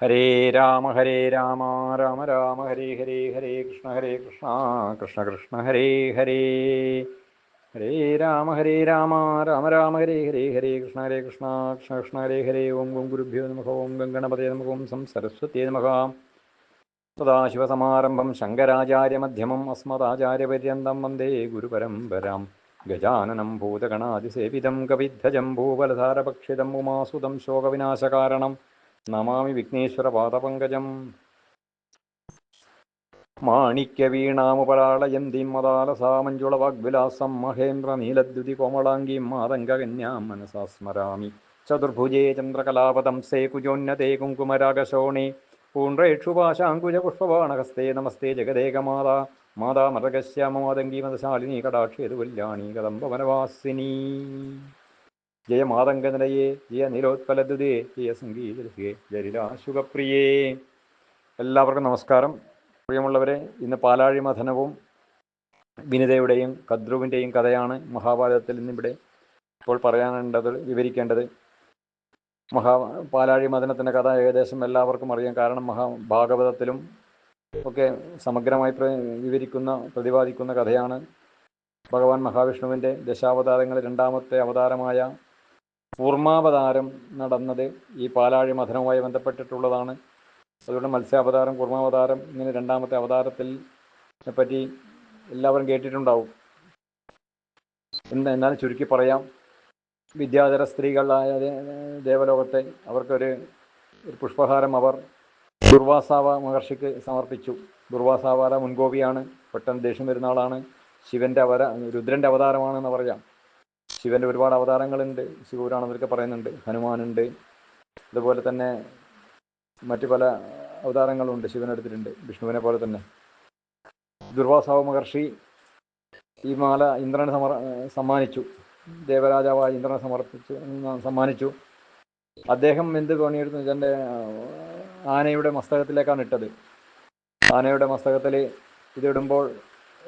ഹരേ രാമ ഹരേ രാമ രാമ രാമ ഹരേ ഹരേ ഹരേ കൃഷ്ണ ഹരേ കൃഷ്ണ കൃഷ്ണ കൃഷ്ണ ഹരേ ഹരേ. ഹരേ രാമ ഹരേ രാമ രാമ രാമ ഹരേ ഹരേ ഹരേ കൃഷ്ണ ഹരേ കൃഷ്ണ കൃഷ്ണ കൃഷ്ണ ഹരേ ഹരേ. ഓം ഓം ഗുരുഭ്യോ നമുക്ക് ഓം ഗംഗണപതേ നമഃ ഓം സം സരസ്വത്യേ നമഃ. സദാശിവസമാരംഭം ശങ്കരാചാര്യമധ്യമം അസ്മദാചാര്യപര്യന്തം വന്ദേ ഗുരുപരമ്പരാം. ഗജാനനം ഭൂതഗണാതിസേവിതം കവിദ്ധജം ഭൂവലധാരപക്ഷിതം ഉമാസുതം ശോകവിനാശകാരണം. നമാമി വിഘ്നേശ്വരപാദപങ്കജം മാണിക്യവീണാമുപരാളയന്തിം മദാലസാമഞ്ജുളവാഗ്വിലാസം മഹേന്ദ്ര നീലദ്യുതി കോമളാംഗീം മാതംഗകന്യാം മനസാ സ്മരാമി. ചതുർഭുജേ ചന്ദ്രകലാപദം സേ കുജോന്നതേ കുങ്കുമരാഗശോണേ. പൂണ്ഡ്രേക്ഷുപാശാങ്കുജപുഷ്പബാണഹസ്തേ നമസ്തേ ജഗദേകമാതാ മാതാ. മതകശ്യാമമാതംഗീമതശാലിനി കടാക്ഷേതു കല്യാണി കദംബവനവാസിനി ജയ മാതംഗനിലയേ ജയ നീലോത്പലദ്ദുതേ ജയ സംഗീതരസികേ ജരിലാശുഖപ്രിയേ എല്ലാവർക്കും നമസ്കാരം. പ്രിയമുള്ളവരെ ഇന്ന് പാലാഴി മഥനവും വിനിതയുടെയും കദ്രുവിന്റെയും കഥയാണ് മഹാഭാരതത്തിൽ ഇന്നിവിടെ ഇപ്പോൾ പറയാനുണ്ടത് വിവരിക്കേണ്ടത്. മഹാ പാലാഴി മഥനത്തിന്റെ കഥ ഏകദേശം എല്ലാവർക്കും അറിയാം. കാരണം മഹാ ഭാഗവതത്തിലും ഒക്കെ സമഗ്രമായി വിവരിക്കുന്ന പ്രതിപാദിക്കുന്ന കഥയാണ്. ഭഗവാൻ മഹാവിഷ്ണുവിന്റെ ദശാവതാരങ്ങളിൽ രണ്ടാമത്തെ അവതാരമായ കൂർമാവതാരം നടന്നത് ഈ പാലാഴി മഥനവുമായി ബന്ധപ്പെട്ടിട്ടുള്ളതാണ്. അതുകൊണ്ട് മത്സ്യാവതാരം കൂർമാവതാരം ഇങ്ങനെ രണ്ടാമത്തെ അവതാരത്തിൽ പറ്റി എല്ലാവരും കേട്ടിട്ടുണ്ടാവും. എന്ന് എന്നാൽ ചുരുക്കി പറയാം. വിദ്യാധര സ്ത്രീകളായ ദേവലോകത്തെ അവർക്കൊരു ഒരു പുഷ്പഹാരം അവർ ദുർവാസാവ മഹർഷിക്ക് സമർപ്പിച്ചു. ദുർവാസാവാല മുൻകോപിയാണ്. പെട്ടെന്ന് ദേഷ്യം വരുന്ന ആളാണ്. ശിവന്റെ അവര രുദ്രന്റെ അവതാരമാണെന്ന് പറയാം. ശിവന്റെ ഒരുപാട് അവതാരങ്ങളുണ്ട്. ശിവപുരാണത്തിലൊക്കെ പറയുന്നുണ്ട്. ഹനുമാനുണ്ട്. അതുപോലെ തന്നെ മറ്റു പല അവതാരങ്ങളുണ്ട് ശിവനെടുത്തിട്ടുണ്ട് വിഷ്ണുവിനെ പോലെ തന്നെ. ദുർവാസാവ മഹർഷി ഈ മാല ഇന്ദ്രന് സമർ സമ്മാനിച്ചു. ദേവരാജാവായ ഇന്ദ്രനെ സമർപ്പിച്ചു സമ്മാനിച്ചു. അദ്ദേഹം എന്ത് പണിയെടുത്തു തന്റെ ആനയുടെ മസ്തകത്തിലേക്കാണ് ഇട്ടത്. ആനയുടെ മസ്തകത്തിൽ ഇതിടുമ്പോൾ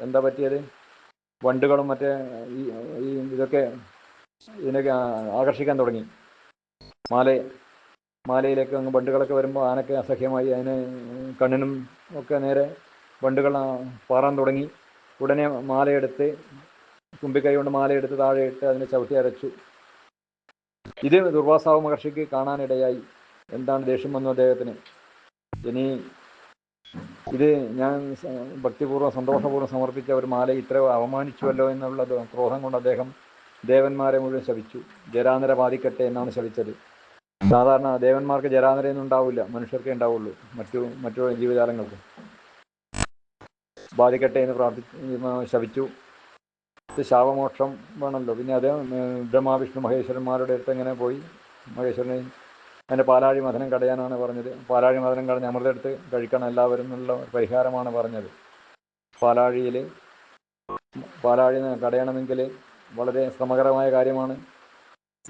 എന്താ പറ്റിയത്? വണ്ടുകളും മറ്റേ ഈ ഇതൊക്കെ ഇതിനൊക്കെ ആകർഷിക്കാൻ തുടങ്ങി. മാല മാലയിലേക്ക് അങ്ങ് ബണ്ടുകളൊക്കെ വരുമ്പോൾ ആനയ്ക്ക് അസഹ്യമായി. അതിന് കണ്ണിനും ഒക്കെ നേരെ ബണ്ടുകൾ പാറാൻ തുടങ്ങി. ഉടനെ മാലയെടുത്ത് കുമ്പിക്കൈ കൊണ്ട് മാലയെടുത്ത് താഴെ ഇട്ട് അതിനെ ചവിട്ടി അരച്ചു. ഇത് ദുർവാസാവ് മഹർഷിക്ക് കാണാനിടയായി. എന്താണ് ദേഷ്യം വന്നു അദ്ദേഹത്തിന്? ഇനി ഇത് ഞാൻ ഭക്തിപൂർവം സന്തോഷപൂർവം സമർപ്പിച്ച ഒരു മാല ഇത്ര അവമാനിച്ചുവല്ലോ എന്നുള്ള ക്രോധം കൊണ്ട് അദ്ദേഹം ദേവന്മാരെ മുഴുവൻ ശപിച്ചു. ജരാനര ബാധിക്കട്ടെ എന്നാണ് ശപിച്ചത്. സാധാരണ ദേവന്മാർക്ക് ജരാനരയൊന്നും ഉണ്ടാവില്ല. മനുഷ്യർക്കേ ഉണ്ടാവുള്ളൂ. മറ്റു മറ്റു ജീവജാലങ്ങൾക്ക്. ബാധിക്കട്ടെ എന്ന് പ്രാർത്ഥി ശപിച്ചു. ശാപമോക്ഷം വേണമല്ലോ. പിന്നെ അദ്ദേഹം ബ്രഹ്മ വിഷ്ണു മഹേശ്വരന്മാരുടെ അടുത്ത് എങ്ങനെ പോയി? മഹേശ്വരനെ അതിന്റെ പാലാഴി മഥനം കടയാനാണ് പറഞ്ഞത്. പാലാഴി മഥനം കടഞ്ഞ് അമൃതെടുത്ത് കഴിക്കണം. എല്ലാവരും എന്നുള്ള പരിഹാരമാണ് പറഞ്ഞത്. പാലാഴിയിൽ പാലാഴി കടയണമെങ്കിൽ വളരെ ശ്രമകരമായ കാര്യമാണ്.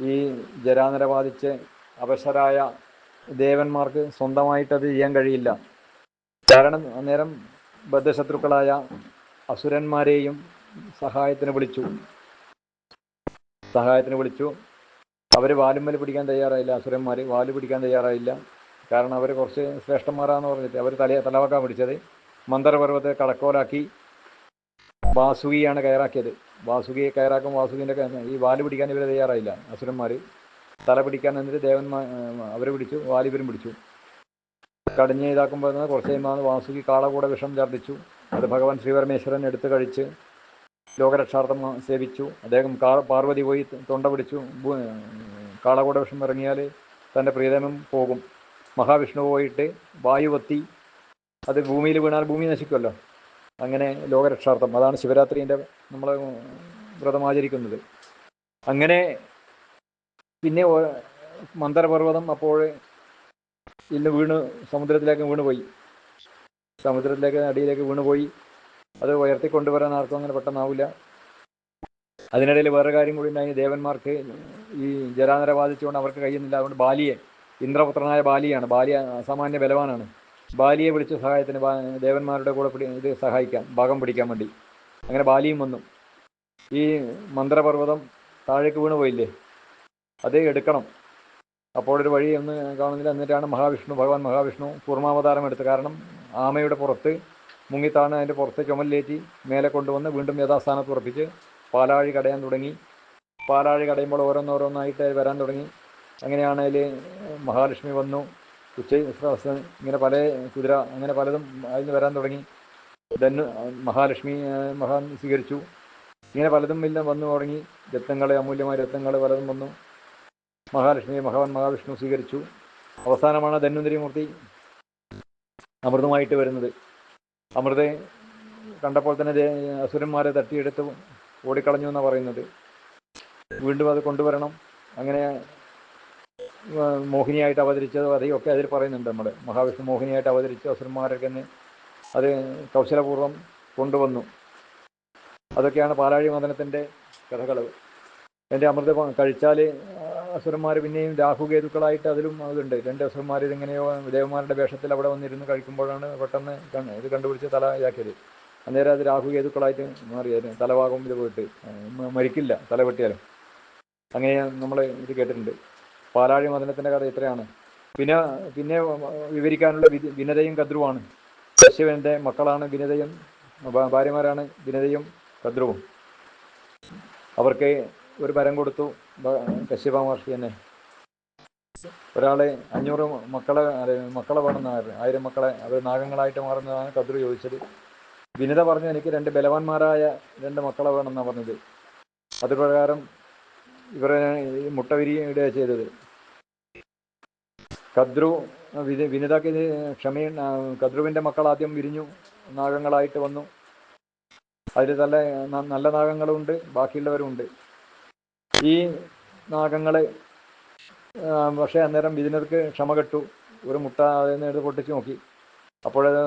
ഈ ജരാനര ബാധിച്ച് അവശരായ ദേവന്മാർക്ക് സ്വന്തമായിട്ട് അത് ചെയ്യാൻ കഴിയില്ല. കാരണം അന്നേരം ബദ്ധശത്രുക്കളായ അസുരന്മാരെയും സഹായത്തിന് വിളിച്ചു. സഹായത്തിന് വിളിച്ചു. അവർ വാലുമ്മൽ പിടിക്കാൻ തയ്യാറായില്ല. അസുരന്മാർ വാൽ പിടിക്കാൻ തയ്യാറായില്ല. കാരണം അവർ കുറച്ച് ശ്രേഷ്ഠന്മാരാന്ന് പറഞ്ഞിട്ട് അവർ തല തലവാക്കാൻ പിടിച്ചത്. മന്ദരപർവത്തെ കടക്കോലാക്കി വാസുകിയാണ് കയറാക്കിയത്. വാസുകിയെ കയറാക്കും വാസുകിന്റെ ഈ വാൽ പിടിക്കാൻ ഇവർ തയ്യാറായില്ല. അസുരന്മാർ തല പിടിക്കാൻ എന്നിട്ട് ദേവന്മാർ അവർ പിടിച്ചു വാലിപരും പിടിച്ചു. കടിഞ്ഞ് ഇതാക്കുമ്പോൾ കുറച്ച് കഴിയുമ്പോൾ വാസുകി കാളകൂട വിഷം ഛർദ്ദിച്ചു. അത് ഭഗവാൻ ശ്രീപരമേശ്വരൻ എടുത്തു കഴിച്ച് ലോകരക്ഷാർത്ഥം സേവിച്ചു. അദ്ദേഹം കാ പാർവതി പോയി തൊണ്ട പിടിച്ചു. കാളകൂട വിഷം ഇറങ്ങിയാൽ തന്റെ പ്രീതനും പോകും. മഹാവിഷ്ണു പോയിട്ട് വായുവത്തി അത് ഭൂമിയിൽ വീണാൽ ഭൂമി നശിക്കുമല്ലോ അങ്ങനെ ലോകരക്ഷാർത്ഥം. അതാണ് ശിവരാത്രിന്റെ നമ്മൾ വ്രതം ആചരിക്കുന്നത് അങ്ങനെ പിന്നെ മന്ദരപർവതം അപ്പോൾ ഇന്ന് വീണ് സമുദ്രത്തിലേക്ക് വീണുപോയി. സമുദ്രത്തിലേക്ക് അടിയിലേക്ക് വീണുപോയി. അത് ഉയർത്തിക്കൊണ്ടുവരാൻ ആർക്കും അങ്ങനെ പെട്ടെന്നാവില്ല അതിനിടയിൽ വേറെ കാര്യം കൂടി ഉണ്ടായി. ദേവന്മാർക്ക് ഈ ജരാനര ബാധിച്ചുകൊണ്ട് അവർക്ക് കഴിയുന്നില്ല. അതുകൊണ്ട് ബാലിയെ ഇന്ദ്രപുത്രനായ ബാലിയാണ്. ബാലി അസാമാന്യ ബലവാനാണ്. ബാലിയെ വിളിച്ച് സഹായത്തിന് ദേവന്മാരുടെ കൂടെ പിടി ഇത് സഹായിക്കാം ഭാഗം പിടിക്കാൻ വേണ്ടി. അങ്ങനെ ബാലിയും വന്നു. ഈ മന്ത്രപർവതം താഴേക്ക് വീണു പോയില്ലേ? അത് എടുക്കണം. ഒരു വഴി ഒന്ന് കാണുന്നില്ല. എന്നിട്ടാണ് മഹാവിഷ്ണു ഭഗവാൻ മഹാവിഷ്ണു കൂർമാവതാരം എടുത്ത് കാരണം ആമയുടെ പുറത്ത് മുങ്ങിത്താണ് അതിന്റെ പുറത്ത് ചുമലിലേറ്റി മേലെ കൊണ്ടുവന്ന് വീണ്ടും യഥാസ്ഥാനത്ത് ഉറപ്പിച്ച് പാലാഴി കടയാൻ തുടങ്ങി. പാലാഴി കടയുമ്പോൾ ഓരോന്നോരോന്നായിട്ട് വരാൻ തുടങ്ങി. അങ്ങനെയാണ് അതിൽ മഹാലക്ഷ്മി വന്നു. ഉച്ച ഇങ്ങനെ പല കുതിര അങ്ങനെ പലതും അതിന് വരാൻ തുടങ്ങി. ധന്നു മഹാലക്ഷ്മി മഹാൻ സ്വീകരിച്ചു. ഇങ്ങനെ പലതും എല്ലാം വന്നു തുടങ്ങി. രത്നങ്ങളെ അമൂല്യമായ രത്നങ്ങൾ പലതും വന്നു. മഹാലക്ഷ്മിയെ മഹാൻ മഹാവിഷ്ണു സ്വീകരിച്ചു. അവസാനമാണ് ധന്വന്തരി മൂർത്തി അമൃതമായിട്ട് വരുന്നത്. അമൃതെ കണ്ടപ്പോൾ തന്നെ അസുരന്മാരെ തട്ടിയെടുത്ത് ഓടിക്കളഞ്ഞു എന്നാണ് പറയുന്നത്. വീണ്ടും അത് കൊണ്ടുവരണം. അങ്ങനെ മോഹിനിയായിട്ട് അവതരിച്ചത് അതൊക്കെ അതിൽ പറയുന്നുണ്ട് നമ്മൾ മഹാവിഷ്ണു മോഹിനിയായിട്ട് അവതരിച്ച അസുരന്മാരൊക്കെ അത് കൗശലപൂർവം കൊണ്ടുവന്നു. അതൊക്കെയാണ് പാലാഴി മദനത്തിന്റെ കഥകൾ എന്റെ അമൃത കഴിച്ചാൽ അസുരന്മാർ പിന്നെയും രാഹുകേതുക്കളായിട്ട് അതിലും അതുണ്ട്. രണ്ട് അസുരന്മാർ ഇതിങ്ങനെയോ ദേവന്മാരുടെ വേഷത്തിൽ അവിടെ വന്നിരുന്ന് കഴിക്കുമ്പോഴാണ് പെട്ടെന്ന് കണ്ണ് ഇത് കണ്ടുപിടിച്ച് തല ഇതാക്കിയത്. അന്നേരം അത് രാഹുകേതുക്കളായിട്ട് മാറിയത് തലഭാഗം ഇത് പോയിട്ട്. മരിക്കില്ല. തല വെട്ടിയാലും. അങ്ങനെ നമ്മൾ ഇത് കേട്ടിട്ടുണ്ട്. പാലാഴി മദനത്തിന്റെ കഥ ഇത്രയാണ്. പിന്നെ പിന്നെ വിവരിക്കാനുള്ള വിനതയും കദ്രുവാണ്. ശിവന്റെ മക്കളാണ് വിനതയും ഭാര്യമാരാണ് വിനതയും കദ്രുവും. അവർക്ക് ഒരു വരം കൊടുത്തു കശ്യപ മഹർഷി തന്നെ. ഒരാളെ അഞ്ഞൂറ് മക്കളെ മക്കളെ വേണമെന്നാണ് ആയിരം മക്കളെ അവർ നാഗങ്ങളായിട്ട് മാറുന്നതാണ് കദ്രു ചോദിച്ചത്. വിനിത പറഞ്ഞു എനിക്ക് രണ്ട് ബലവാന്മാരായ രണ്ട് മക്കളെ വേണമെന്നാണ് പറഞ്ഞത്. അതുപ്രകാരം ഇവരെ മുട്ട വിരിയിടുക ചെയ്തത്. കദ്രു വിനി വിനിതക്ക് ഇത് കദ്രുവിന്റെ മക്കൾ ആദ്യം വിരിഞ്ഞു നാഗങ്ങളായിട്ട് വന്നു. അതിൽ നല്ല നല്ല നാഗങ്ങളുണ്ട് ബാക്കിയുള്ളവരുണ്ട്. ഈ നാഗങ്ങളെ പക്ഷേ അന്നേരം വിദിനർക്ക് ക്ഷമ കെട്ടു. ഒരു മുട്ട അതിന് എടുത്ത് പൊട്ടിച്ച് നോക്കി. അപ്പോഴത്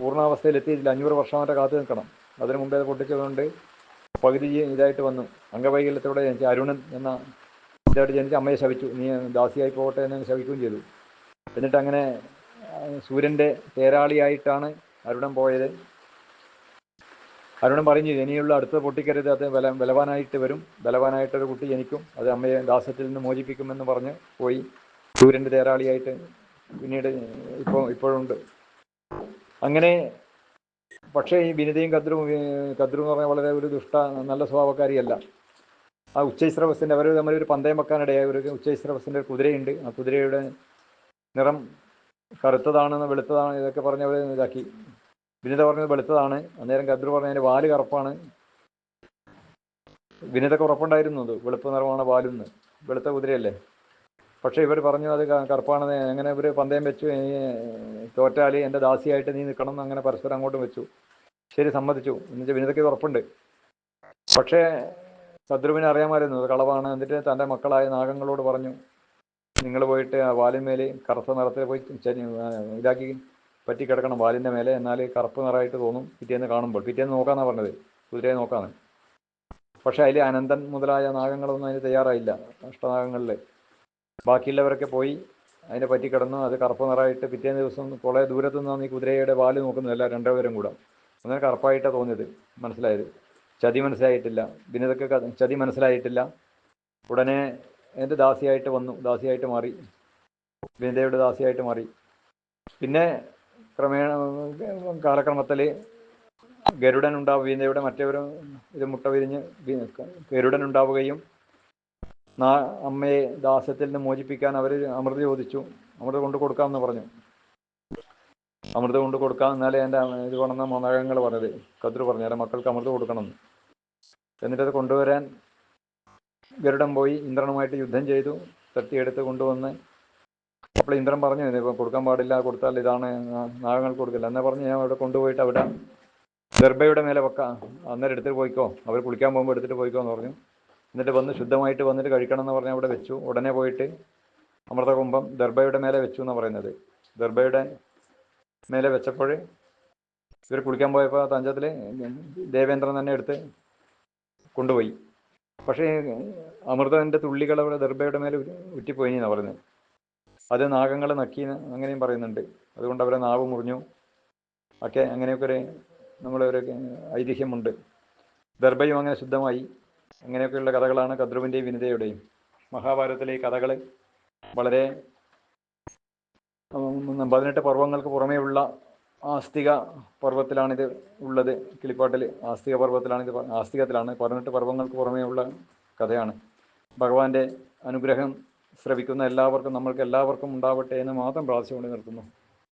പൂർണാവസ്ഥയിൽ എത്തിയിട്ടില്ല. അഞ്ഞൂറ് വർഷം വരെ കാത്തു നിൽക്കണം. അതിനു മുമ്പേ അത് പൊട്ടിച്ചതുകൊണ്ട് പകുതി ഇതായിട്ട് വന്നു. അംഗവൈകല്യത്തോടെ അരുണൻ എന്ന ഇതായിട്ട് ജനിച്ച് അമ്മയെ ശവിച്ചു നീ ദാസിയായി പോകട്ടെ എന്ന് ശവിക്കുകയും ചെയ്തു. എന്നിട്ട് അങ്ങനെ സൂര്യന്റെ തേരാളിയായിട്ടാണ് അരുണൻ പോയത്. അരുണൻ പറഞ്ഞു ഇനിയുള്ള അടുത്ത പൊട്ടിക്കരുത്. അത് ബല ബലവാനായിട്ട് വരും. ബലവാനായിട്ടൊരു കുട്ടി ജനിക്കും അത് അമ്മയെ ദാസത്തിൽ നിന്ന് മോചിപ്പിക്കുമെന്ന് പറഞ്ഞ് പോയി. സൂര്യന്റെ തേരാളിയായിട്ട് പിന്നീട് ഇപ്പോൾ ഇപ്പോഴുണ്ട്. അങ്ങനെ പക്ഷേ ഈ വിനിതയും കദ്രു കദ്രു എന്ന് പറഞ്ഞാൽ വളരെ ഒരു ദുഷ്ട നല്ല സ്വഭാവക്കാരിയല്ല. ആ ഉച്ചൈസ്രവസിന്റെ അവർ തമ്മിൽ ഒരു പന്തയം വെക്കാനിടയായി. ഒരു ഉച്ചൈസ്രവസിന്റെ ഒരു കുതിരയുണ്ട്. ആ കുതിരയുടെ നിറം കറുത്തതാണെന്ന് വെളുത്തതാണ് ഇതൊക്കെ പറഞ്ഞ് അവർ ഇതാക്കി. വിനിത പറഞ്ഞത് വെളുത്തതാണ്. അന്നേരം ഗദ്ര പറഞ്ഞ അതിന്റെ വാൽ കറുപ്പാണ്. വിനിതക്ക് ഉറപ്പുണ്ടായിരുന്നു അത്. വെളുപ്പ് നിറമാണ് വാലെന്ന്. വെളുത്ത കുതിരയല്ലേ? പക്ഷേ ഇവർ പറഞ്ഞു അത് കറുപ്പാണെന്ന്. അങ്ങനെ ഇവർ പന്തയം വെച്ചു. തോറ്റാലി എന്റെ ദാസിയായിട്ട് നീ നിൽക്കണം എന്ന് അങ്ങനെ പരസ്പരം അങ്ങോട്ടും വെച്ചു. ശരി സമ്മതിച്ചു. എന്നുവെച്ചാൽ വിനിതയ്ക്ക് ഉറപ്പുണ്ട്. പക്ഷേ ശത്രുവിനെ അറിയാമായിരുന്നു അത് കളവാണ്. എന്നിട്ട് തന്റെ മക്കളായ നാഗങ്ങളോട് പറഞ്ഞു നിങ്ങൾ പോയിട്ട് ആ വാലിന്മേൽ കറുത്ത നിറത്തിൽ പോയി ഇതാക്കി പറ്റി കിടക്കണം വാലിന്റെ മേലെ. എന്നാൽ കറുപ്പ് നിറമായിട്ട് തോന്നും പിറ്റേന്ന് കാണുമ്പോൾ. പിറ്റേന്ന് നോക്കാന്നാണ് പറഞ്ഞത്. കുതിരയെ നോക്കാന്ന്. പക്ഷേ അതിൽ അനന്തൻ മുതലായ നാഗങ്ങളൊന്നും അതിന് തയ്യാറായില്ല. അഷ്ടനാഗങ്ങളിൽ. ബാക്കിയുള്ളവരൊക്കെ പോയി അതിനെ പറ്റി കിടന്നു അത് കറുപ്പ് നിറമായിട്ട് പിറ്റേന്ന് ദിവസം കുറേ ദൂരത്തു നിന്നാണ് ഈ കുതിരയുടെ വാൽ നോക്കുന്നതല്ല രണ്ടുപേരും കൂടെ. അങ്ങനെ കറുപ്പായിട്ടാണ് തോന്നിയത്. മനസ്സിലായത്. ചതി മനസ്സിലായിട്ടില്ല. വിനിതക്ക് ചതി മനസ്സിലായിട്ടില്ല. ഉടനെ എന്റെ ദാസിയായിട്ട് വന്നു. ദാസിയായിട്ട് മാറി. വിനിതയുടെ ദാസിയായിട്ട് മാറി. പിന്നെ ക്രമേണ കാലക്രമത്തിൽ ഗരുഡൻ ഉണ്ടാവും വിനിതയുടെ മറ്റേവർ ഇത് മുട്ട വിരിഞ്ഞ് ഗരുഡൻ ഉണ്ടാവുകയും അമ്മയെ ദാസ്യത്തിൽ നിന്ന് മോചിപ്പിക്കാൻ അവർ അമൃത് ചോദിച്ചു. അമൃത് കൊണ്ടു കൊടുക്കാമെന്ന് പറഞ്ഞു. അമൃത കൊണ്ട് കൊടുക്കാം എന്നാലേ എന്റെ ഇത് കൊണ്ടുവന്ന മോനാകങ്ങൾ പറഞ്ഞത്. കതിർ പറഞ്ഞു എന്റെ മക്കൾക്ക് അമൃതം കൊടുക്കണം. എന്ന്. എന്നിട്ടത് കൊണ്ടുവരാൻ ഗരുഡൻ പോയി ഇന്ദ്രനുമായിട്ട് യുദ്ധം ചെയ്തു. തട്ടിയെടുത്ത് കൊണ്ടുവന്ന് അപ്പോൾ ഇന്ദ്രൻ പറഞ്ഞു ഇത് കൊടുക്കാൻ പാടില്ല കൊടുത്താൽ ഇതാണ് നാഗങ്ങൾ കൊടുക്കില്ല. എന്നെ പറഞ്ഞ് ഞാൻ അവിടെ കൊണ്ടുപോയിട്ട് അവിടെ ദർഭയുടെ മേലെ വെക്കാം. അന്നേരം എടുത്തിട്ട് പോയിക്കോ. അവർ കുളിക്കാൻ പോകുമ്പോൾ എടുത്തിട്ട് പോയിക്കോ എന്ന് പറഞ്ഞു. എന്നിട്ട് വന്ന് ശുദ്ധമായിട്ട് വന്നിട്ട് കഴിക്കണം എന്ന് പറഞ്ഞ് അവിടെ വെച്ചു. ഉടനെ പോയിട്ട് അമൃതകുംഭം ദർഭയുടെ മേലെ വെച്ചു എന്നാണ് പറയുന്നത്. ദർഭയുടെ മേലെ വെച്ചപ്പോൾ ഇവർ കുളിക്കാൻ പോയപ്പോൾ തഞ്ചത്തിൽ ദേവേന്ദ്രൻ തന്നെ എടുത്ത് കൊണ്ടുപോയി. പക്ഷേ അമൃതന്റെ തുള്ളികൾ അവിടെ ദർഭയുടെ മേലെ ഉറ്റിപ്പോയി എന്നാണ് പറയുന്നത്. അത് നാഗങ്ങൾ നക്കി അങ്ങനെയും പറയുന്നുണ്ട്. അതുകൊണ്ട് അവരെ നാവ് മുറിഞ്ഞു. ഒക്കെ അങ്ങനെയൊക്കെ ഒരു നമ്മളൊരു ഐതിഹ്യമുണ്ട്. ദർഭയും അങ്ങനെ ശുദ്ധമായി. അങ്ങനെയൊക്കെയുള്ള കഥകളാണ് കദ്രുവിന്റെയും വിനിതയുടെയും. മഹാഭാരതത്തിലെ ഈ കഥകൾ വളരെ പതിനെട്ട് പർവങ്ങൾക്ക് പുറമേയുള്ള ആസ്തിക പർവത്തിലാണിത് ഉള്ളത്. കിളിപ്പാട്ടിൽ ആസ്തിക പർവത്തിലാണിത് ആസ്തികത്തിലാണ്. പതിനെട്ട് പർവങ്ങൾക്ക് പുറമേയുള്ള കഥയാണ്. ഭഗവാന്റെ അനുഗ്രഹം ശ്രവിക്കുന്ന എല്ലാവർക്കും നമ്മൾക്ക് എല്ലാവർക്കും ഉണ്ടാവട്ടെ എന്ന് മാത്രം പ്രാർത്ഥിച്ചുകൊണ്ട് നിർത്തുന്നു.